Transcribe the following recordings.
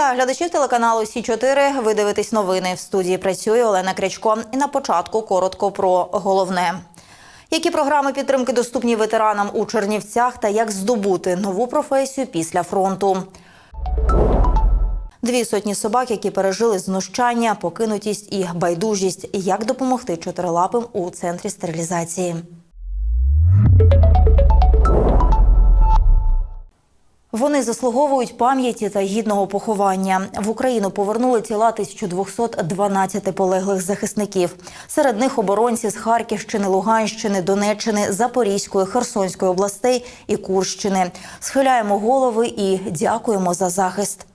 Вітаю глядачів телеканалу Сі 4 Ви дивитесь новини. В студії працює Олена Крячко. І на початку коротко про головне. Які програми підтримки доступні ветеранам у Чернівцях та як здобути нову професію після фронту? Дві сотні собак, які пережили знущання, покинутість і байдужість. Як допомогти чотирилапим у центрі стерилізації? Вони заслуговують пам'яті та гідного поховання. В Україну повернули тіла 1212 полеглих захисників. Серед них оборонці з Харківщини, Луганщини, Донеччини, Запорізької, Херсонської областей і Курщини. Схиляємо голови і дякуємо за захист.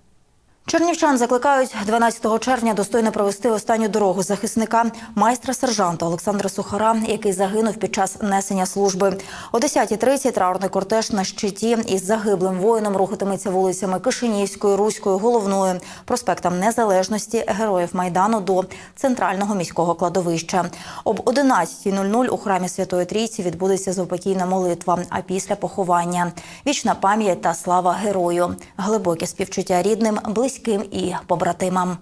Чернівчан закликають 12 червня достойно провести останню дорогу захисника майстра сержанта Олександра Сухара, який загинув під час несення служби. О 10.30 траурний кортеж на щиті із загиблим воїном рухатиметься вулицями Кишинівської, Руської, Головної, проспектам Незалежності, героїв майдану до центрального міського кладовища. Об 11.00 у храмі Святої Трійці відбудеться заупокійна молитва. А після поховання вічна пам'ять та слава герою, глибоке співчуття рідним, близьким і побратимам.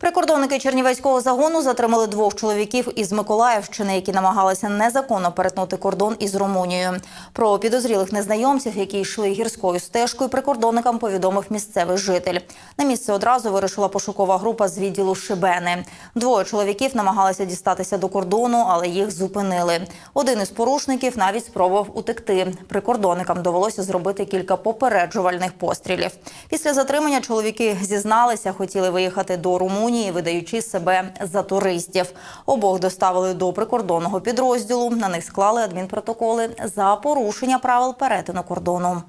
Прикордонники Чернівецького загону затримали двох чоловіків із Миколаївщини, які намагалися незаконно перетнути кордон із Румунією. Про підозрілих незнайомців, які йшли гірською стежкою, прикордонникам повідомив місцевий житель. На місце одразу вирушила пошукова група з відділу Шибени. Двоє чоловіків намагалися дістатися до кордону, але їх зупинили. Один із порушників навіть спробував утекти. Прикордонникам довелося зробити кілька попереджувальних пострілів. Після затримання чоловіки зізналися, хотіли виїхати до Румунії, видаючи себе за туристів. Обох доставили до прикордонного підрозділу. На них склали адмінпротоколи за порушення правил перетину кордону.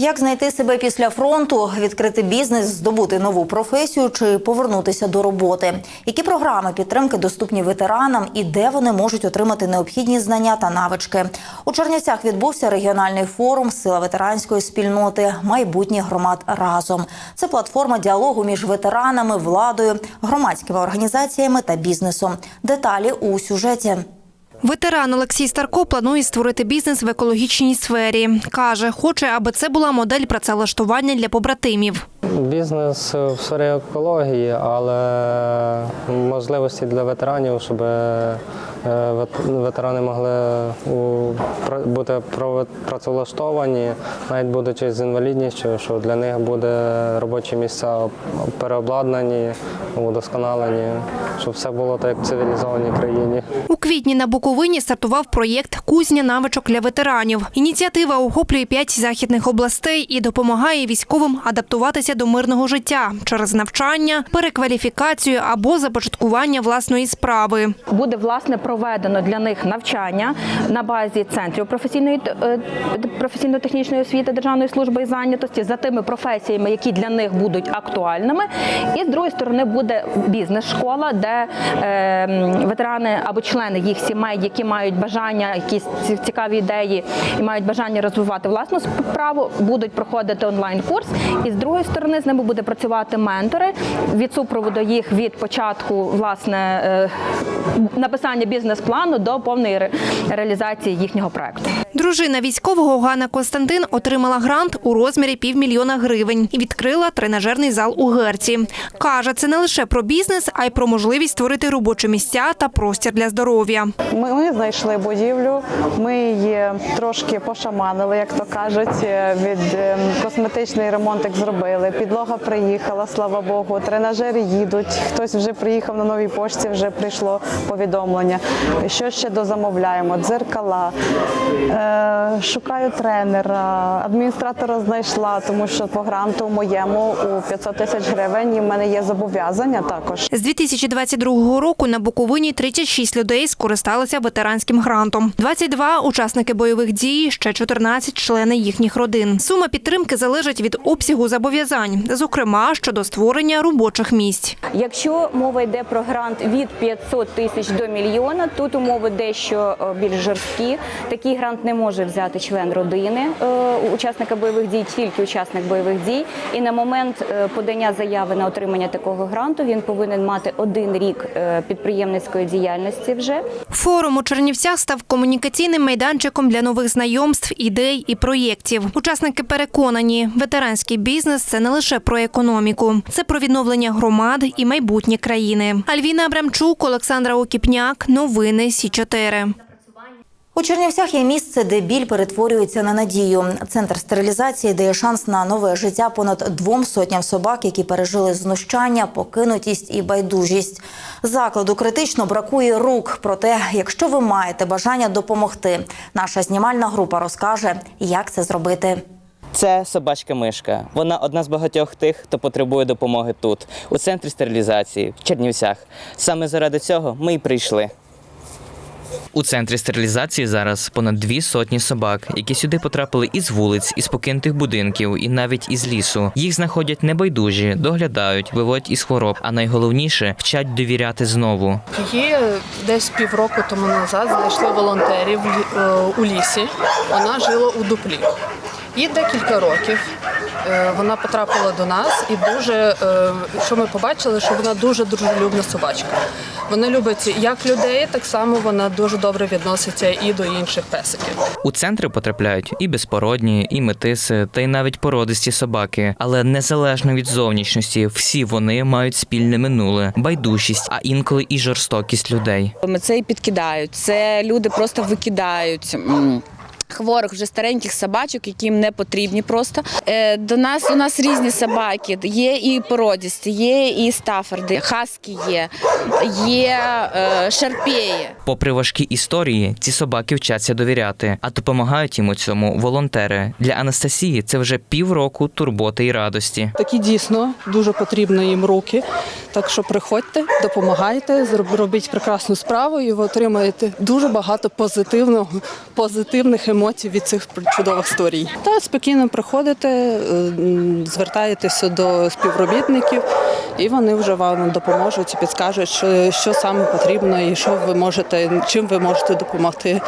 Як знайти себе після фронту, відкрити бізнес, здобути нову професію чи повернутися до роботи? Які програми підтримки доступні ветеранам і де вони можуть отримати необхідні знання та навички? У Чернівцях відбувся регіональний форум Сила ветеранської спільноти майбутніх громад разом. Це платформа діалогу між ветеранами, владою, громадськими організаціями та бізнесом. Деталі у сюжеті. Ветеран Олексій Старко планує створити бізнес в екологічній сфері. Каже, хоче, аби це була модель працевлаштування для побратимів. Бізнес в сфері екології, але можливості для ветеранів, щоб е, ветерани могли бути працевлаштовані, навіть будучи з інвалідністю, що для них буде робочі місця переобладнані, удосконалені, щоб все було так, як в цивілізованій країні. Квітні на Буковині стартував проєкт Кузня навичок для ветеранів. Ініціатива охоплює п'ять західних областей і допомагає військовим адаптуватися до мирного життя через навчання, перекваліфікацію або започаткування власної справи. буде власне проведено для них навчання на базі центрів е, професійно-технічної освіти Державної служби і зайнятості за тими професіями, які для них будуть актуальними. І з другої сторони буде бізнес-школа, де е, ветерани або члени їх сімей, які мають бажання, якісь цікаві ідеї і мають бажання розвивати власну справу, будуть проходити онлайн-курс. І з другої сторони з ними буде працювати ментори від супроводу їх від початку власне е, написання бізнес-плану до повної ре- реалізації їхнього проекту. Дружина військового Ганна Константин отримала грант у розмірі півмільйона гривень і відкрила тренажерний зал у Герці. Каже, це не лише про бізнес, а й про можливість створити робочі місця та простір для здоров'я. Ми, ми знайшли будівлю, ми її трошки пошаманили, як то кажуть. е, Від е, косметичний ремонтик зробили. Підлога приїхала, слава Богу. Тренажери їдуть. Хтось вже приїхав на новій пошті, вже прийшло повідомлення. Що ще дозамовляємо? Дзеркала. Е, шукаю тренера, адміністратора знайшла, тому що по гранту моєму у 500 тисяч гривень і в мене є зобов'язання також. З 2022 року на Буковині 36 людей скористалися ветеранським грантом. 22 – учасники бойових дій, ще 14 – члени їхніх родин. Сума підтримки залежить від обсягу зобов'язань, зокрема щодо створення робочих місць. Якщо мова йде про грант від 500 тисяч до мільйона, тут умови дещо е, більш жорсткі. Такий грант не може взяти член родини е, учасника бойових дій, тільки учасник бойових дій. І на момент е, подання заяви на отримання такого гранту він повинен мати один рік е, підприємницької діяльності вже. Форум у Чернівцях став комунікаційним майданчиком для нових знайомств, ідей і проєктів. Учасники переконані, ветеранський бізнес це не лише про економіку, це про відновлення громад і майбутнє країни. Альвіна Абрамчук, Олександра Окіпняк. Новини Сі 4 У Чернівцях є місце, де біль перетворюється на надію. Центр стерилізації дає шанс на нове життя понад двом сотням собак, які пережили знущання, покинутість і байдужість. Закладу критично бракує рук. Проте, якщо ви маєте бажання допомогти, наша знімальна група розкаже, як це зробити. Це собачка мишка. Вона одна з багатьох тих, хто потребує допомоги тут, у центрі стерилізації, в Чернівцях. Саме заради цього ми й прийшли. У центрі стерилізації зараз понад дві сотні собак, які сюди потрапили із вулиць, із покинутих будинків і навіть із лісу. Їх знаходять небайдужі, доглядають, виводять із хвороб, а найголовніше вчать довіряти знову. Її десь півроку тому назад знайшли волонтерів е, у лісі. Вона жила у дуплі. Їй декілька років. Е, Вона потрапила до нас і дуже, е, що ми побачили, що вона дуже дружелюбна собачка. Вона любить як людей, так само вона дуже добре відноситься і до інших песиків. У центри потрапляють і безпородні, і метиси, та й навіть породисті собаки. Але незалежно від зовнішності, всі вони мають спільне минуле, байдужість, а інколи і жорстокість людей. Це і підкидають. Це люди просто викидають. Хворих вже стареньких собачок, які їм не потрібні просто. Е, До нас у нас різні собаки. Є і породісті, є і стафорди, хаски є, є е, шарпеї. Попри важкі історії, ці собаки вчаться довіряти, а допомагають їм у цьому волонтери. Для Анастасії це вже півроку турботи і радості. Такі дійсно дуже потрібні їм руки. Так що приходьте, допомагайте, робіть прекрасну справу, і ви отримаєте дуже багато позитивного, позитивних емоцій від цих чудових історій. Та спокійно приходите, е, звертаєтеся до співробітників, і вони вже вам допоможуть і підскажуть, що, що саме потрібно і що ви можете, чим ви можете допомогти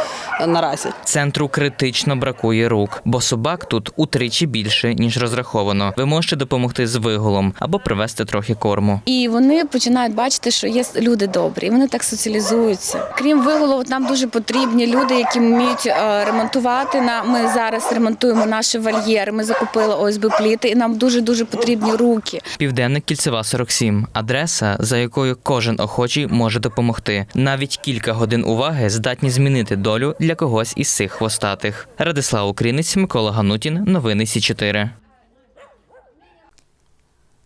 наразі. Центру критично бракує рук, бо собак тут утричі більше ніж розраховано. Ви можете допомогти з виголом або привезти трохи корму. І вони починають бачити, що є люди добрі, і вони так соціалізуються. Крім виголову, нам дуже потрібні люди, які вміють е, ремонтувати. Ми зараз ремонтуємо наші вольєри. Ми закупили ОСБ пліти, і нам дуже дуже потрібні руки. Південник кільцева 47 – адреса, за якою кожен охочий може допомогти. Навіть кілька годин уваги здатні змінити долю для когось із цих хвостатих. Радислав Українець, Микола Ганутін. Новини Сі 4